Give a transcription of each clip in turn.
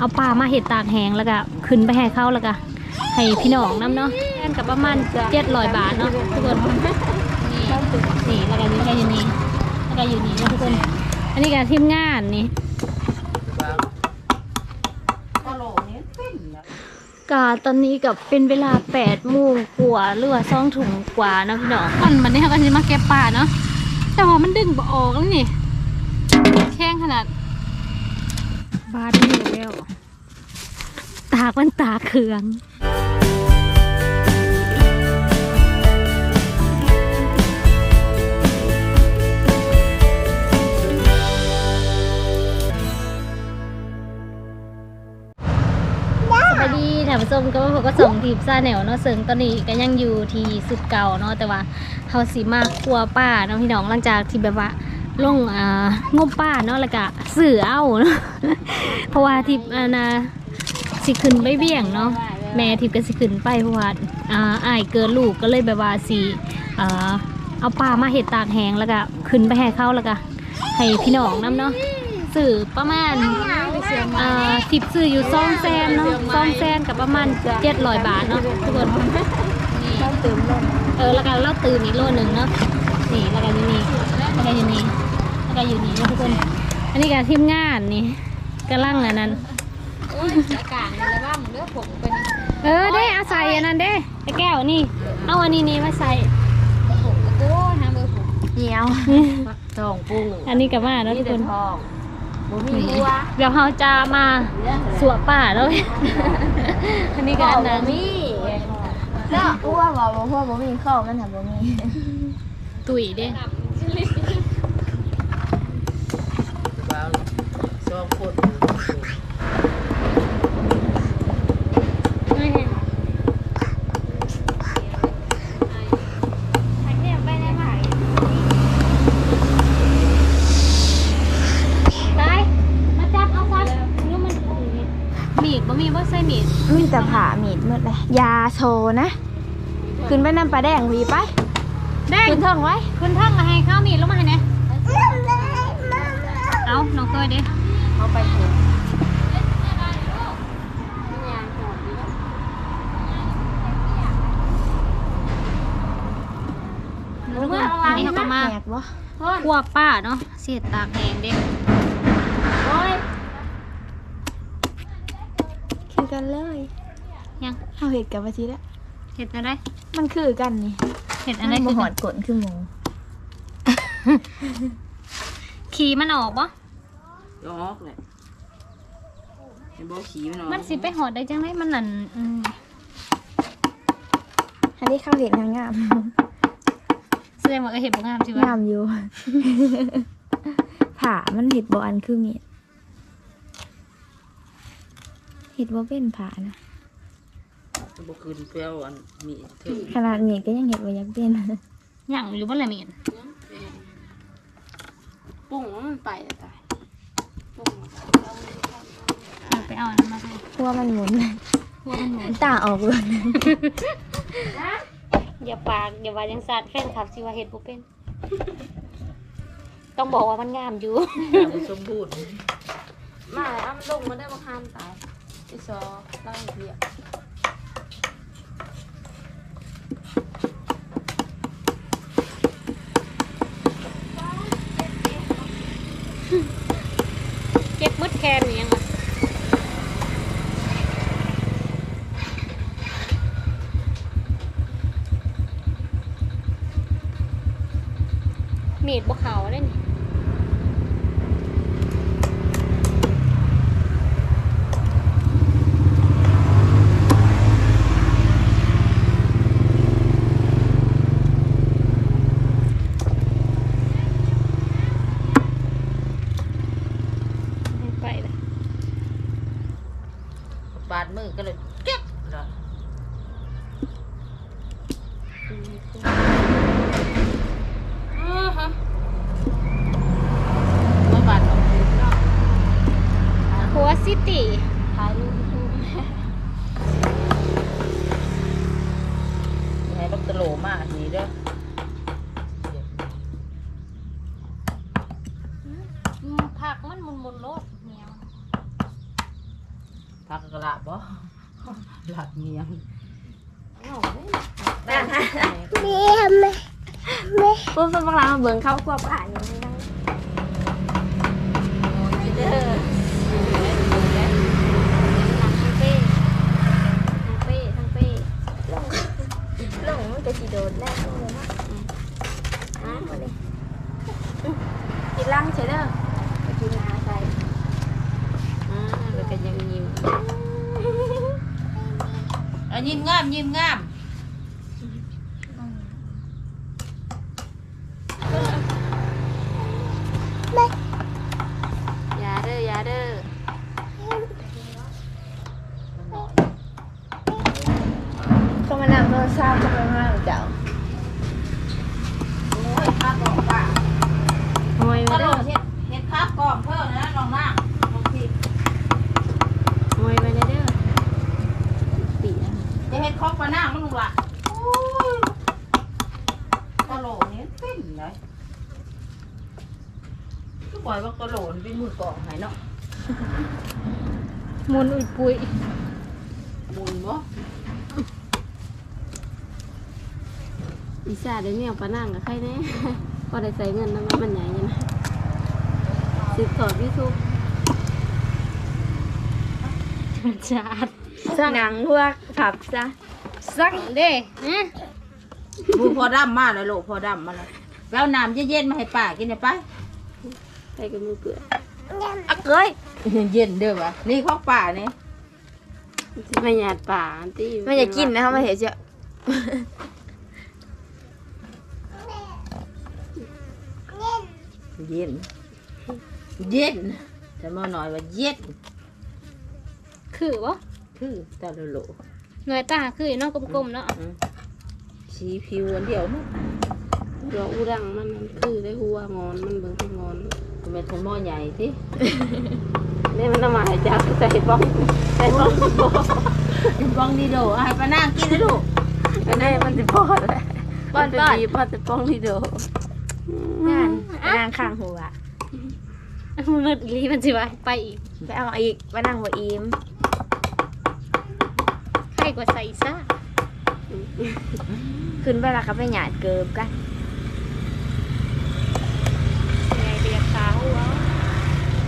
เอาปลามาเห็ดตากแห้งแล้วก็ขึ้นไปให้เขาแล้วก็ให้พี่น้องน้ำเนาะแทนกับประมาณเจ็ดร้อยบาทเนาะทุกคนนี่นี่แล้วก็อยู่แค่อยู่นี่แล้วก็อยู่นี่นะทุกคน อันนี้ก็ทีมงานนี่ก็ตอนนี้กับเป็นเวลาแปดโมงกว่าหรือว่าสองถุงกว่านะพี่น้องตอนมันนี้เขาก็จะมาเก็บปลาเนาะแต่ว่ามันดึงบ่ออกแล้วนี่แข้งขนาด บาดมือแล้ว ตากมันตาเคืองสวัสดีท่านผู้ชมก็ว่าเขาก็ส่งทีมซาแนวเนาะซึ่งตอนนี้ก็ยังอยู่ที่สุดเก่าเนาะแต่ว่าเขาสีมากครัวป้าเนาะพี่น้องหลังจากที่แบบว่า ลงอ่างบป้าเนาะแล้วก็สื่อเอาเนาะเพราะว่าทิพย์อานาสิขึ้นไปเบี่ยงเนาะแม่ทิพย์ก็สิขึ้นไปเพราะว่าอ่าอายเกินลูกก็เลยแบบว่าสิอ่าเอาปลามาเห็ดตากแห้งแล้วก็ขึ้นไปให้เขาแล้วก็ให้พี่น้องน้ำเนาะสื่อประมาณอ่าทิพย์สื่ออยู่ซ่องแซนเนาะซ่องแซนกับประมาณเจ็ดร้อยบาทเนาะทุกคนเออแล้วก็เราตื่นอีกโลหนึ่งเนาะนี่แล้วก็อยู่นี่แล้วก็อยู่นี่ แล้วก็อยู่นี่นะทุกคน อันนี้ก็ทีมงานนี่กำลังอันนั้น โอ้ยอากาศอะไรบ้างเลือกผมเป็นเออได้เอาใส่อันนั้นเด้ไอ้แก้วนี่ เอาอันนี้นี่มาใส่ผมกระโก้ฮะเบอร์ผมเหี่ยวทองปูอันนี้กับมาแล้วทุกคนทองบ่มีบัวเดี๋ยวเราจะมาสวป่าแล้ว อันนี้ก็อันนั้นมีแล้วบัวบอกว่าพวกบ่มีเข้ามันน่ะบ่มี ตุ๋ยเด้สองคน ไม่เห็นไปมา จับเอาซะนี่มันมีแต่ผ่ามีดหมดเลยยาโชนะ ขึ้นไปนำปลาแดงวีไปแดงขึ้นเทิงไว้คุณท่านมาให้ข้าวมีดลงมาให้เนี่ยเอาน้องเตยเด้ เอาไปถูก ทุกคนอันนี้เขาก็ มาแหกบ่คั่วป้าเนาะเสียดตากแห้งเด้โอ้ยคือกันเลยยังเฮาเฮ็ดกับว่าสิแล้วเห็ดอะไรมันคือกันนี่เห็ดอะไรมันบ่คือหอดกลนคือหมูขี่มันออกปะยอกเลยไอ้บอกขี่มันเนาะมันสิไปหอดได้จังไรมันนั่นอืมอันนี้ข้าวเห็ดงามแส ดงว่าเออเห็ดบ่งามสิๆวะงามอยู่ ผ่ามันเห็ดบ่อันคือมีดเห็ดบ่เป็นผ่านะบอกคืนเปรี้ยวอันมีเถื่ขนาดมีดก็ยังเห็ดว่าอยากเป็นย่างอยู่บ่ละเมียนปุ้งมันไปแต่ตายปุ้งเอาไปเอาอันนั้นมาให้เพราะว่ามันหมุนพวกมันหมุนตาออกเลย อย่าปากอย่าว่ายังสัตว์แฟนคลับสิว่าเห็ดบ่เป็น ต้องบอกว่ามันงามอยู่ มันสมบูรณ์มาแล้วมันลงมาได้มาข้ามตายที่ซอตั้งเพียเก็บมืดแคนนี่ยังวะมีดบ่เขาได้นี่ไปเลย บาดมือก็เลยเก็บเนาะมาบาดของมือเนาะ หัวซิตี้ ถ่ายรูปคู่ อย่าให้ลูก ตะโหลมากนี่เด้อผักมันมุนมุนโลดเหนียวผักกระละบ่หลักเมียงแม่แม่ปุ๊บปุ๊บเราเบิ่งเข้าครัวป่าอย่างนี้นะเด้อทั้งเป้ทั้งเป้ทั้งเป้ ลงมันจะสี โดดแรกเลยนะอะมาเลยกินลังใช่เด้อไปกินนาใส่อ่าแล้วก็ยังยิ้มอันยิ้มงามยิ้มงาม อยาเด้ออยาเด้อ ก็มานั่งโทรศัพท์ก็มานั่งเจ้า โอ้ยข้าวกล่องป่ะ หอย ก็ มา โด เด้อ ดเฮ็ดเฮ็ดข้าวกล่องเพิ่มนะน้องนางน้องพี่ หอยมาเด้อปีอะ จะเฮ็ดคอกปลาหน้ามันลูกละโอ้ยกะโหลนี่เป็นเลยก็ปล่อยว่ากะโหลนี่เป็นมือกล่องให้เนาะ มุนอุยปุยหมุนบ่อีสาได้เมียปลานั่งกับใครแน่พอได้ใส่เงินนะมันมันใหญ่ยังนะสิถอดพี่ทุกจาดหนังพวกผับซะสักเด้ฮะบูพอดำมาเลยโลกพอดำมาเลยแล้วน้ำเย็นๆมาให้ป้ากินหน่อยไปใส่กับมือเกลือ อะเกยเย็นเด้อวะนี่ของป้านี่ไม่หยาดป่าอันที่ไม่อยากกินนะคะมาเห็นเจ้าเย็น เย็นแต่มาหน่อยว่าเย็น คือวะคือตาละโลหน่วยตาคือเนาะกลมๆเนาะอืมสีผิวอันเดียวนู่นดอกอุรังมันมันคือได้หัวงอนมันเบิ่งที่งอนก็ เป็นทนหม้อใหญ่สินี่มันต้องมาให้จับใส่บ้องใส่บ้องเป็นบ้องดีโดเอาให้ป้านั่งกินนะลูกอันนี้มันจะพอดเลยป้อนป้อนพอจะป้องที่เดียวงานนางข้างหัวมันมืดอีหลีมันสิว่าไปอีกไปเอาอีกไปนั่งหัวอิมใครกว่าใส่ซ่าขึ้นไปแล้วก็ไปหยาดเกิบกัน ไงเรียกขาววะ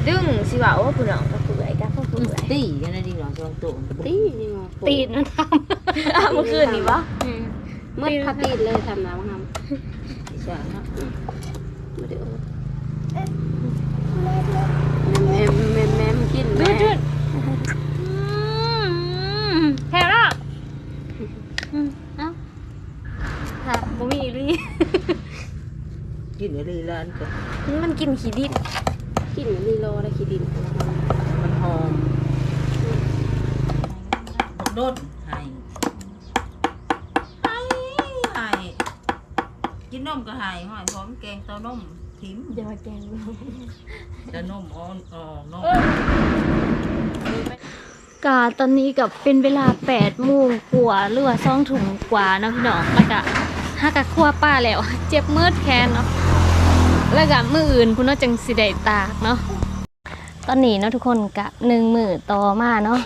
ดึงสิว่าโอ้ผู้น้องก็เปื่อยกันพวกเปื่อยตีกันนะดีหน่อยสองตัวตีนี่งอตีนมันทอ้าวเมื่อคืนนี่ปะำอืมมืดพัดตีนเลยทำน้ำทใช่เนาะำมาเดี๋ยวแม่แม่แม่กินแม่ดแถวละอืมเอ้าค่ะบ่มีอีหลีกินอะไรร้านก็มันกินขี้ดิน กินนี่รอได้ขี้ดินมันหอมบักโดดให้ให้ให้กินนมก็ให้หอยพร้อมแกงเต้านมทิมจะมาแกงแต่นมอ่อนอ่อนนมกาตอนนี้กับเป็นเวลา8โมงกว่าหรือว่า2ถุงกว่าเนาะพี่น้องแล้วก็หากะคั่วป้าแล้ว เจ็บมืดแคนเนาะ แล้วก็มืออื่นพุ่นเนาจังสิได้ตากเนาะตอนนี้เนาะทุกคนกะหนึ่งมือต่อมาเนาะ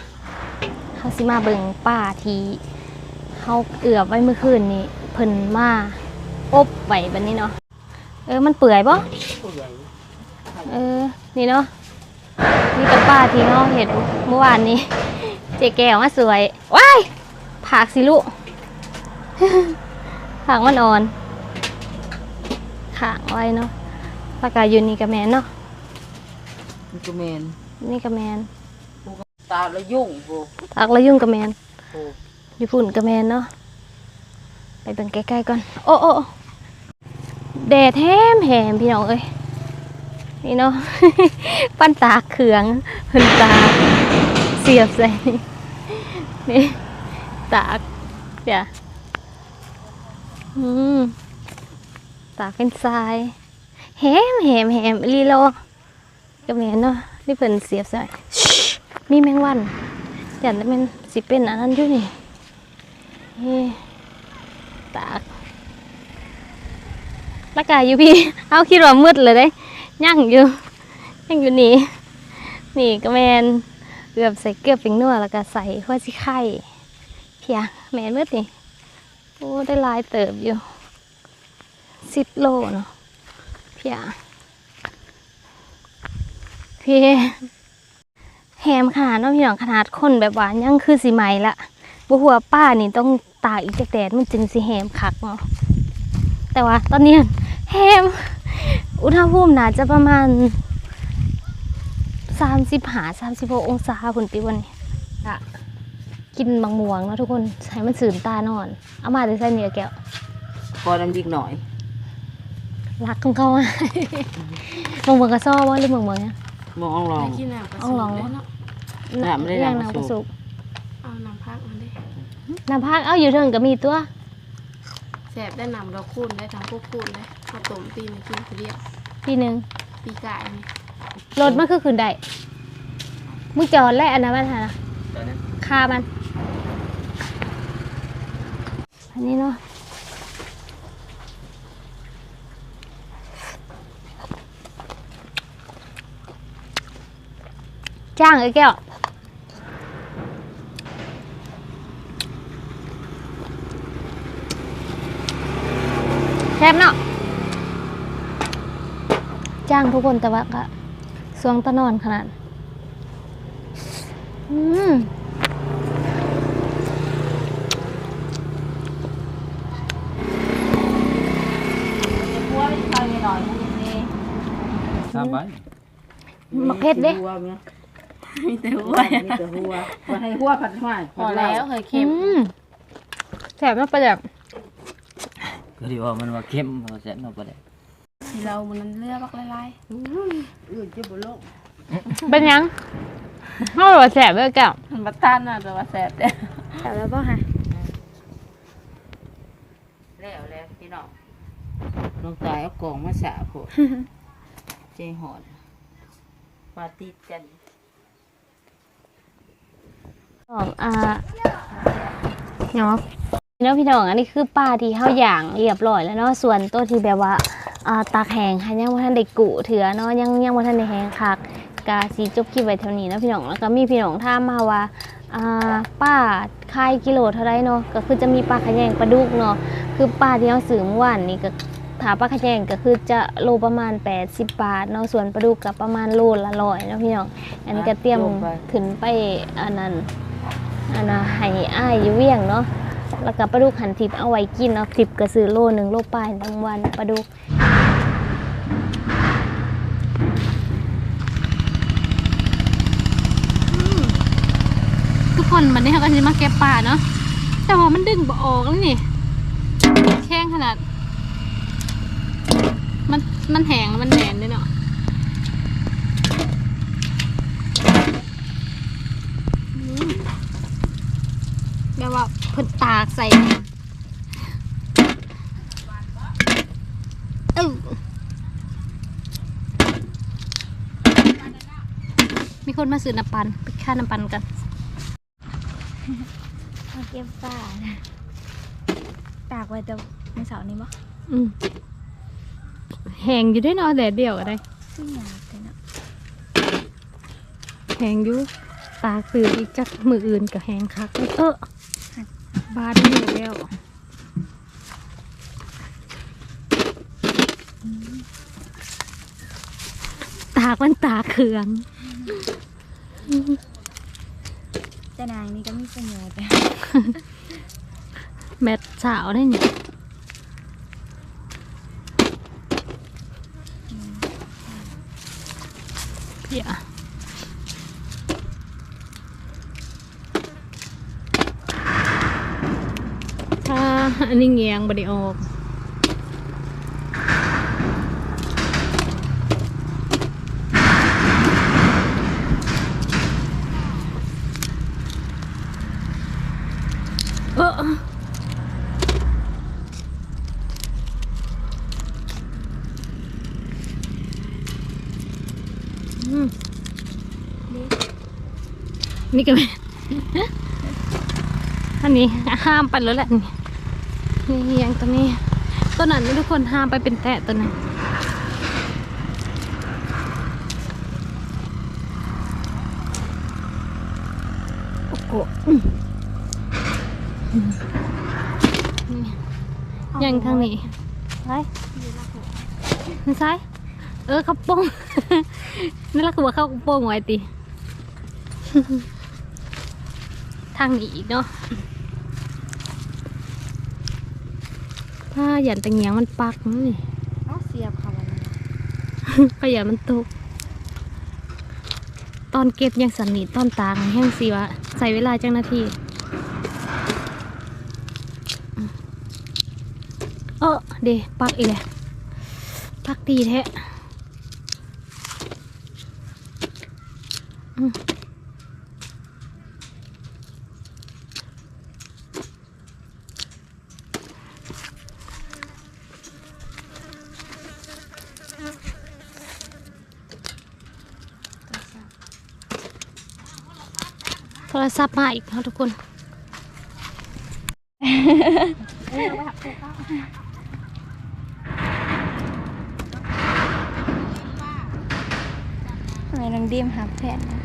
เฮาสิมาเบิงป้าทีเฮาเอือบไว้เมื่อคืนนี้เพิ่นมาอบไว้บัดนี้เนาะเออมันเปื่อยบ่ผู้ใหญ่เออนี่เนาะนี่กับป้าทีเขาเห็นเมื่อวานนี้ เจ๊แก้วมาสวยว้ายผักสิลูกผักมันอ่อนขางไว้เนาะ ปากกาอยู่นี่กับแมนเนาะมันก็แมนนี่กับแมนตาละยุ่งโบผักแล้วยุ่งกับแมนโอ้อยู่ฝุ่นกับแมนเนาะไปเบิ่งใกล้ๆก่อนโอ้โอ้โอ้แดดแฮมแหมพี่น้องเอ้ยนี่เนาะ ปั้นตากเขืองเพิ่นตากเสียบใส่นี่นี่ตากเดี๋ยวอืมตากเป็นทราย แฮมแฮมแฮมลีโลกับแม่นเนาะนี่เพิ่นเสียบใส่มีแมงวันอย่างนั้นมันสิเป็นอันนั้นอยู่นี่เฮ้ตากละกายอยู่พี่ เอาคิดว่ามืดเลยเด้ย่างอยู่ย่างอยู่นี่ นี่ก็แมนเกือบใส่เกลือเป็นนัวแล้วก็ใส่หัวสิไข่เพียแมนมื่อนี่ โอ้ได้ลายเติบอยู่สิบโลเนาะ พียเพียแฮมขนาดน้องพี่น้องขนาดคนแบบว่ายังคือสีไหมละบัวหัวป้านี่ต้องตากอีกจากแดดมันจึงสิแฮมคักเนาะแต่ว่าตอนนี้แฮมอุณหภูมิน่าจะประมาณสามสิบหาสามสิบหกองศาผุนปีวันนี้ะกินบางม่วงนะทุกคนใช้มันสื่นตานอน เอามาแต่ใส่เนื้อแก้วพอน้ำดิกหน่อย รักของเขาอะบางม่วงกระซ้อว่าหรือบางม่วงเนี่ยมองลองไปกินน้ำกระเอาสุลองนได้เนาะน้ำไม่ได้ย่างน้ำน้ำกกระระสุสุกกเอาน้ำพักมาได้น้ำพักเอาอยู่เทิงก็มีตัว แสบได้น้ำเราคูนได้ทั้งพวกคูนได้ข้าวต้มปีนกินคนเดียวทีหนึ่งปีกายนี่รถมันคือคืนได้มึงจอดและอันนั้นมันหานะคามัน อันนี้เนาะ จ้างไอ้แก้วแซ่บเนาะจ้างทุกคนแต่ว่าก็สวงตะนอนขนาด อืมหัวไม่ใช่หน่อยนี่สามใบมะเพ็ดเด้หัวเมียมีแต่หัหัววมีแต่หัวมาให้หัวผัดห้อยพอแล้วเคยเค็มอืมแซ่บมากประเดี๋ยวก็ที่ว่ามันว่าเข้มว่าแซ่บเนาะบ่ได้ที่เรามันนั้นเลือกบักลายอื่นจะบ่ลงเป็นยังเขาบอกว่าแซ่บเลยแก้วๆมันบัตตันน่ะแต่ว่าแสบเด้แซ่บแล้วป่ะฮะแล้วแล้วพี่น้องน้องตายเอากล่องมาสาโพดเจหอนปาติดกัน ของอ่าเนาะเนาะพี่น้องอันนี้คือปลาที่เขาอย่างเรียบร้อยแล้วเนาะส่วนตัวที่แบบว่าอ่าตากแห้งค่ะยังว่าท่านได้กุเถือเนาะยังยังว่าท่านได้แห้งคักกาสีจบคลิปไว้เท่านี้เนาะพี่น้องแล้วก็มีพี่น้องถามมาว่าอ่าป้าขายกิโลเท่าไรเนาะก็คือจะมีปลาขะแยงปลาดุกเนาะคือปลาที่เขาซื้อเมื่อวานนี้ก็ถาปลาขะแยงก็คือจะโลประมาณ 80 บาทเนาะส่วนปลาดุกก็ประมาณโลละร้อยเนาะพี่น้องอันนี้ก็เตรียมขึ้นไปอันนั้น อันนะให้อ้ายอยู่เวียงเนาะแล้วก็ปลาดุกหันทิพเอาไว้กินเนาะทิพย์ก็ซื้อโลหนึ่งโลปลายทั้งวันปลาดุกทุกคนวันนี้เขาก็จะมาเก็บปลาเนาะแต่ว่ามันดึงบ่ออกแล้วนี่แข้งขนาด มันมันแหงมันแหนนด้วยเนาะ แบบว่าเพิ่นตากใส่เออมีคนมาซื้อน้ำปันไปค่าน้ำปันกันมาเก็บป่านะตากไว้แต่เมื่อเสาร์นี้บ่อืมแหงอยู่ด้วยเนาะแดดเดียวอะไรขึ้นยากเลยเนาะแหงอยู่ตากตื่นอีกจักมืออื่นกับแหงคัก เออ บาดมือแล้วตากมันตากเคืองเจ้านางนี่ก็มีประโยชน์แมทสาวได้เนี่ยเพียถ้า อันนี้เงียงบไดออกเออนี่ก็เป็นอันนี้ห้ามไปแล้วแหละนี่ นี่ยังตัวนี้ตัวนั้นนี่ทุกคนห้ามไปเป็นแตะตัวนั้นโอ้อืมยังทางนี้ไปทางซ้ายเออขับโป้งนั่นแหละคือว่าเข้ากระโป้งไว้ติทางนี้อีกเนาะ ถ้าหยันตังเงียงมันปักนี่เอาเสียบค่ะวันนี้ขยันมันตก ตอนเก็บยังสันนิษตอนตางแห้งสิวะใส่เวลาจังนาทีเออเดปักอีกแล้วปักดีแท้ ซับมาอีกนะทุกคนทำไมน้องดิมหักแผ่นนะ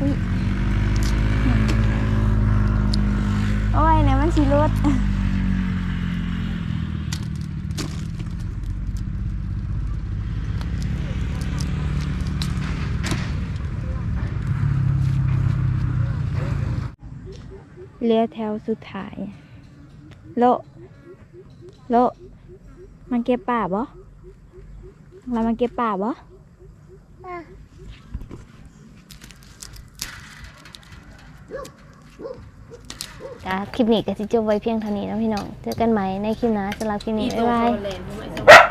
อุ๊ยเอาไว้นะมันสีรถ เลี้ยวแถวสุดท้าย โล โล มันเก็บป่าบ่เรามันเก็บป่าบ่จ้าคลิปนี้ก็สิจบไว้เพียงเท่านี้นะพี่น้อง เจอกันใหม่ในคลิปหน้าสำหรับคลิปนี้ บ๊ายบาย